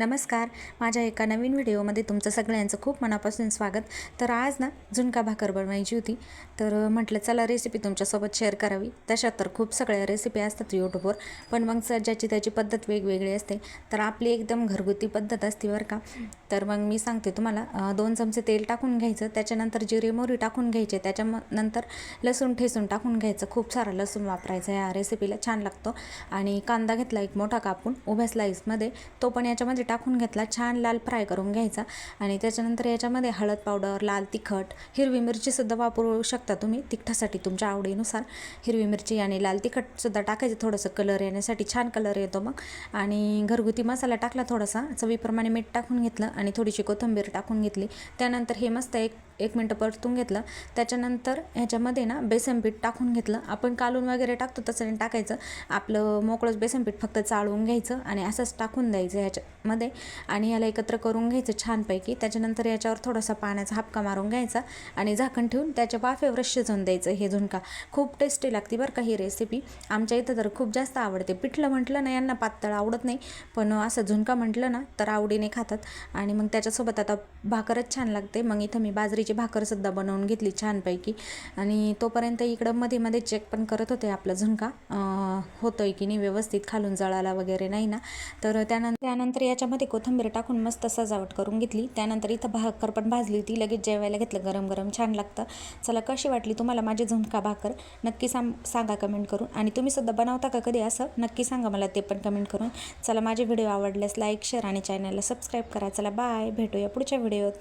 नमस्कार. माझ्या एका नवीन व्हिडिओमध्ये तुमचं सगळ्यांचं खूप मनापासून स्वागत. तर आज ना झुणका भाकर बनवायची होती. तर म्हटलं चला रेसिपी तुमच्यासोबत शेअर करावी. तशा तर खूप सगळ्या रेसिपी असतात यूट्यूबवर पण मग सर ज्याची त्याची पद्धत वेगवेगळी असते. तर आपली एकदम घरगुती पद्धत असते बरं का. तर मग मी सांगते तुम्हाला दोन चमचे तेल टाकून घ्यायचं त्याच्यानंतर जिरे मोहरी टाकून घ्यायचे त्याच्या नंतर लसूण ठेसून टाकून घ्यायचं. खूप सारा लसूण वापरायचा या रेसिपीला छान लागतो. आणि कांदा घेतला एक मोठा कापून उभ्या स्लाईसमध्ये तो पण याच्यामध्ये टाकून घेतला छान लाल फ्राय करून घ्यायचा. आणि त्याच्यानंतर याच्यामध्ये हळद पावडर लाल तिखट हिरवी मिरचीसुद्धा वापरू शकता तुम्ही तिखटासाठी तुमच्या आवडीनुसार. हिरवी मिरची आणि लाल तिखटसुद्धा टाकायचं थोडंसं कलर येण्यासाठी छान कलर येतो मग. आणि घरगुती मसाला टाकला थोडासा चवीप्रमाणे मीठ टाकून घेतलं आणि थोडीशी कोथिंबीर टाकून घेतली. त्यानंतर हे मस्त एक एक मिनटं परतून घेतलं. त्याच्यानंतर ह्याच्यामध्ये ना बेसन पीठ टाकून घेतलं. आपण कालून वगैरे टाकतो तसं टाकायचं. आपलं मोकळंच बेसन पीठ फक्त चाळून घ्यायचं आणि असंच टाकून द्यायचं ह्याच्यामध्ये. आणि याला एकत्र करून घ्यायचं छानपैकी. त्याच्यानंतर याच्यावर थोडासा पाण्याचा हापका मारून घ्यायचा आणि झाकण ठेवून त्याच्या वाफेवर शिजवून द्यायचं हे झुणका. खूप टेस्टी लागते बरं का ही रेसिपी आमच्या इथं तर खूप जास्त आवडते. पिठलं म्हटलं ना यांना पातळ आवडत नाही. पण असं झुणका म्हटलं ना तर आवडीने खातात. आणि मग त्याच्यासोबत आता भाकरच छान लागते. मग इथं मी बाजरीची भाकरसुद्धा बनवून घेतली छानपैकी. आणि तोपर्यंत इकडं मध्ये मध्ये चेक पण करत होते आपला झुणका. होतो होतोय की नाही व्यवस्थित खालून जळाला वगैरे नाही ना. तर त्यानंतर त्यानंतर याच्यामध्ये कोथिंबीर टाकून मस्त सजावट करून घेतली. त्यानंतर इथं भाकर पण भाजली होती. लगेच जेवायला घेतलं गरम गरम छान लागतं. चला कशी वाटली तुम्हाला माझी झुणका भाकर? नक्की सांग सांगा कमेंट करून. आणि तुम्ही सुद्धा बनवता का कधी असं? नक्की सांगा मला ते पण कमेंट करून. चला माझे व्हिडिओ आवडल्यास लाईक शेअर आणि चॅनलला सबस्क्राईब करा. चला बाय. भेटूया पुढच्या व्हिडिओत.